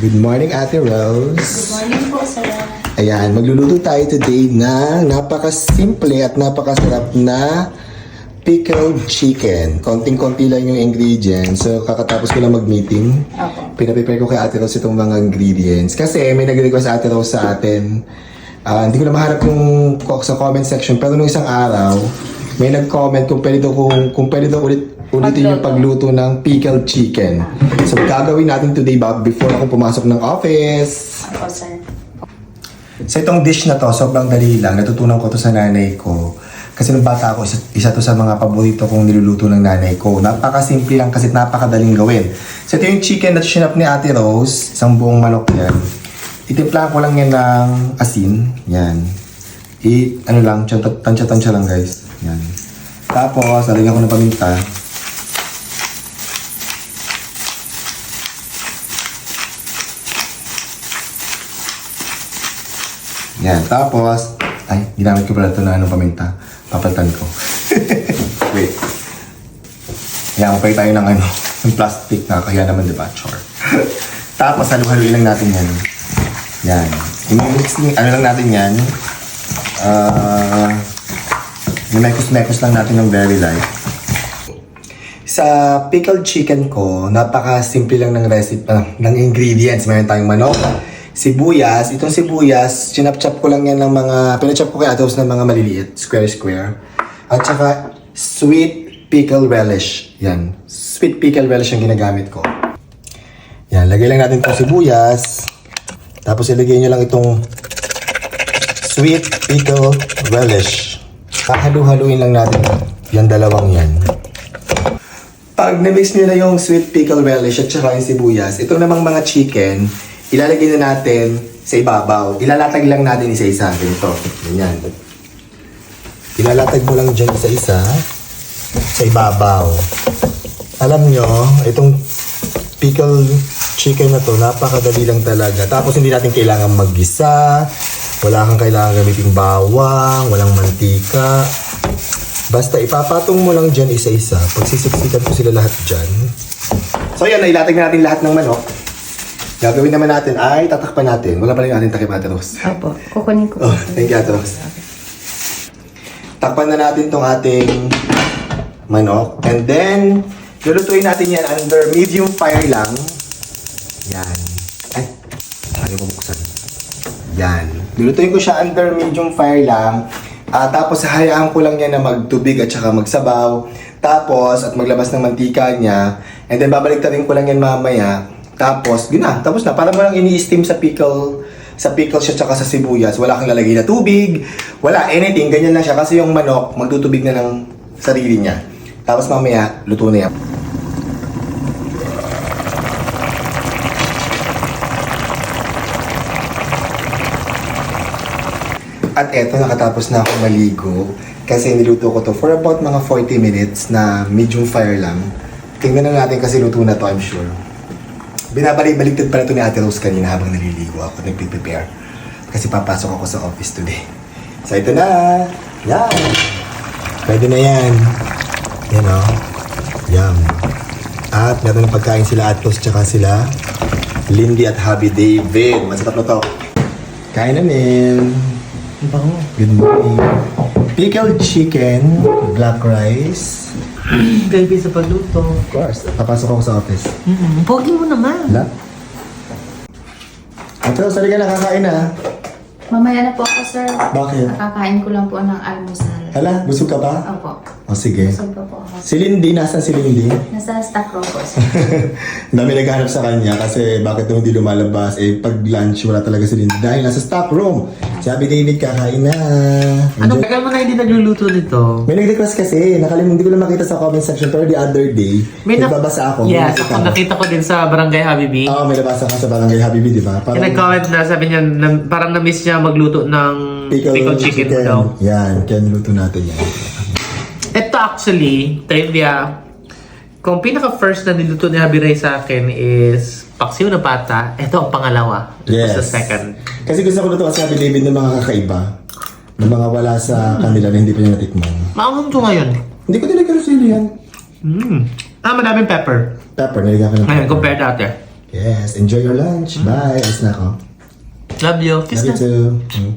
Good morning, Ate Rose. Morning po, sir. Ayan, magluluto tayo today ng napakasimple at napakasarap na pickled chicken. Konting-konti lang yung ingredients. So, kakatapos ko lang mag-meeting. Opo. Pinaprepare ko kay Ate Rose itong mga ingredients. Kasi may nag-request Ate Rose sa atin. Ah, hindi ko na maharap yung sa comment section. Pero nung isang araw, may nag-comment kung pwede daw, kung, kung pwede daw ulit, ulitin yung pagluto ng pickled chicken. So, gagawin natin today ba before ako pumasok ng office. Opo, sir. So itong dish na to, sobrang dali lang. Natutunan ko to sa nanay ko. Kasi nung bata ako, isa, isa to sa mga paborito kong niluluto ng nanay ko. Napakasimple lang kasi napakadaling gawin. So ito yung chicken na shinap ni Ate Rose. Isang buong manok yan. Itimplahan ko lang yan ng asin. Yan. I, ano lang, tansya-tansya lang guys. Yan. Tapos, lalagyan ko ng paminta. Yan. Tapos, ay, ginamit ko pala ito na anong paminta. Papalitan ko. Wait. Yan, mapay tayo ng ano, ng plastic na kaya naman, di ba? Char. Tapos, halu-haluin lang natin yan. Yan. I-mix, ano lang natin yan. Ah, mekos-mekos lang natin ng very light. Sa pickled chicken ko, napaka-simple lang ng recipe, ah, ng ingredients. Mayroon tayong manok, sibuyas. Itong sibuyas, chinap-chop ko lang yan ng mga, pinachop ko kay Atos ng mga maliliit, square-square. At saka, sweet pickle relish. Yan. Sweet pickle relish ang ginagamit ko. Yan, lagay lang natin itong sibuyas. Tapos ilagay nyo lang itong sweet pickle relish. Hahalu-haluin lang natin yan dalawang yan. Pag na-mix nyo na yung sweet pickle relish at saka yung sibuyas, ito namang mga chicken, ilalagay na natin sa ibabaw. Ilalatag lang natin isa-isa. Ganito. Ganyan. Ilalatag mo lang dyan isa-isa sa ibabaw. Alam nyo, itong pickle chicken na to, napakadali lang talaga. Tapos hindi natin kailangan maggisa, wala kang kailangan gamitin bawang, walang mantika. Basta ipapatong mo lang dyan isa-isa. Pagsisiksikan ko sila lahat dyan. So yan, nailatag na natin lahat ng manok. Gagawin naman natin ay tatakpan natin. Wala pa rin natin takip Ate Rose. Opo. Kukunin ko. Oh, thank you Ate Rose. Takpan na natin tong ating manok. And then, lulutuin natin yan under medium fire lang. Yan. Ay, ayaw ko buksan. Yan. Lulutuin ko siya under medium fire lang. Ah, tapos hayaan ko lang yan na magtubig at saka magsabaw. Tapos, at maglabas ng mantika niya. And then, babalik rin ko lang yan mamaya. Tapos, yun na. Tapos na. Para mo lang ini-steam sa pickle sa pickle siya tsaka sa sibuyas. Wala kang lalagay na tubig. Wala, anything. Ganyan lang siya. Kasi yung manok, magtutubig na ng sarili niya. Tapos mamaya, luto na yan. At eto, nakatapos na ako maligo. Kasi niluto ko to for about mga 40 minutes na medium fire lang. Tingnan na natin kasi luto na to, I'm sure. Binabalik-baligtad pala ito ni Ate Rose kanina habang naliligo ako, nagpe-prepare. Kasi papasok ako sa office today. So ito na! Yan! Pwede na yan. Yan o. Yum. At meron ng pagkain sila Atos tsaka sila Lindy at Happy David. Masarap na to. Kain na Nim. Good morning. Pickled chicken, black rice. Baby sa pagluto. Of course. Papasok ako sa office. Mm-hmm. Pogi mo naman. Wala? Ate Rose, halika na kakain na. Mamaya na po ako, sir. Bakit? Kakain ko lang po ng almusal. Hala, busog ka ba? Opo. O sige. Busog pa po ako. Si Lindy, nasan si Lindy? Nasa stock room po, sir. Ang dami naghahanap sa kanya kasi bakit daw hindi lumalabas? Eh, pag lunch, wala talaga si Lindy. Dahil nasa stock room. Sabi David, kakain na. Anong tagal mo na hindi nagluluto nito? May nag-request kasi. Nakalimutan, hindi ko lang makita sa comment section. Pero the other day, May na- nagbabasa ako. Yes, nakita ako nakita ko din sa Barangay Habibi. Oo, may nabasa ka sa Barangay Habibi, di ba? Yung nag-comment na sabi niya, na, parang na-miss niya magluto ng pickle, chicken, daw. Yan, kaya niluto natin yan. Ito actually, trivia, kung pinaka-first na niluto ni Habi Ray sa akin is paksiw na pata, ito ang pangalawa. Ito Yes. sa second. Kasi gusto ko luto kasi Happy David ng mga kakaiba. Ng mga wala sa kanila na hindi pa niya natikman. Maanghang to ngayon. Hindi ko nilagay sa yan. Mm. Ah, madaming pepper. Pepper, nilagyan ko ng Ngayon, pepper. compare dati. Yes, enjoy your lunch. Bye. Alis na ako. Love you. Kiss Love you na. too. Mm.